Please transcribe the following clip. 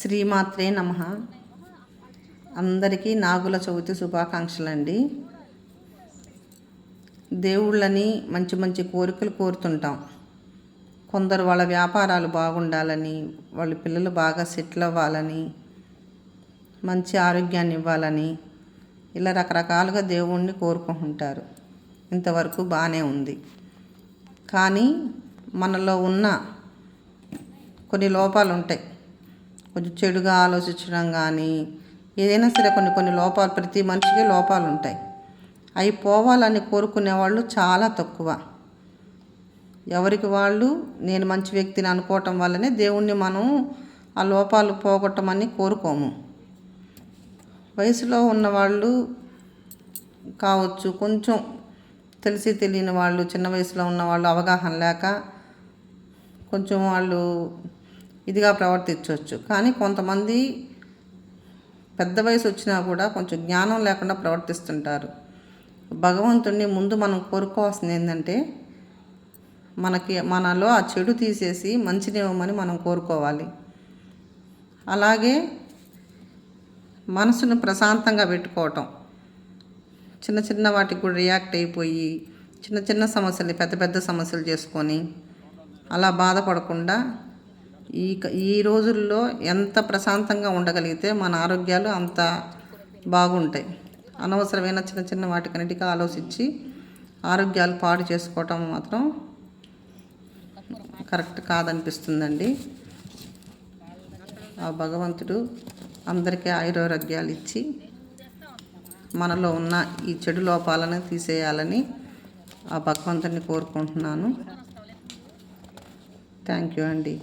శ్రీమాత్రే నమ. అందరికీ నాగుల చవితి శుభాకాంక్షలు అండి దేవుళ్ళని మంచి మంచి కోరికలు కోరుతుంటాం. కొందరు వాళ్ళ వ్యాపారాలు బాగుండాలని వాళ్ళ పిల్లలు బాగా సెటిల్ అవ్వాలని మంచి ఆరోగ్యాన్ని ఇవ్వాలని ఇలా రకరకాలుగా దేవుణ్ణి కోరుకుంటుంటారు. ఇంతవరకు బాగానే ఉంది. కానీ మనలో ఉన్న కొన్ని లోపాలు ఉంటాయి కొంచెం చెడుగా ఆలోచించడం కానీ ఏదైనా సరే కొన్ని కొన్ని లోపాలు ప్రతి మనిషికి లోపాలు ఉంటాయి. అవి పోవాలని కోరుకునే వాళ్ళు చాలా తక్కువ. ఎవరికి వాళ్ళు నేను మంచి వ్యక్తిని అనుకోవటం వల్లనే దేవుణ్ణి మనం ఆ లోపాలు పోగొట్టమని కోరుకోము. వయసులో ఉన్నవాళ్ళు కావచ్చు కొంచెం తెలిసి తెలియని వాళ్ళు చిన్న వయసులో ఉన్న వాళ్ళు అవగాహన లేక కొంచెం వాళ్ళు ఇదిగా ప్రవర్తించవచ్చు. కానీ కొంతమంది పెద్ద వయసు వచ్చినా కూడా కొంచెం జ్ఞానం లేకుండా ప్రవర్తిస్తుంటారు. భగవంతుడిని ముందు మనం కోరుకోవాల్సింది ఏంటంటే మనకి మనలో ఆ చెడు తీసేసి మంచినివ్వమని మనం కోరుకోవాలి. అలాగే మనసును ప్రశాంతంగా పెట్టుకోవటం. చిన్న చిన్న వాటికి కూడా రియాక్ట్ అయిపోయి చిన్న చిన్న సమస్యలు పెద్ద పెద్ద సమస్యలు చేసుకొని అలా బాధపడకుండా ఈ ఈ రోజుల్లో ఎంత ప్రశాంతంగా ఉండగలిగితే మన ఆరోగ్యాలు అంత బాగుంటాయి. అనవసరమైన చిన్న చిన్న వాటికన్నిటికీ ఆలోచించి ఆరోగ్యాలు పాడు చేసుకోవటం మాత్రం కరెక్ట్ కాదనిపిస్తుందండి. ఆ భగవంతుడు అందరికీ ఆయురారోగ్యాలు ఇచ్చి మనలో ఉన్న ఈ చెడు లోపాలను తీసేయాలని ఆ భగవంతుని కోరుకుంటున్నాను. థ్యాంక్ యూ అండి.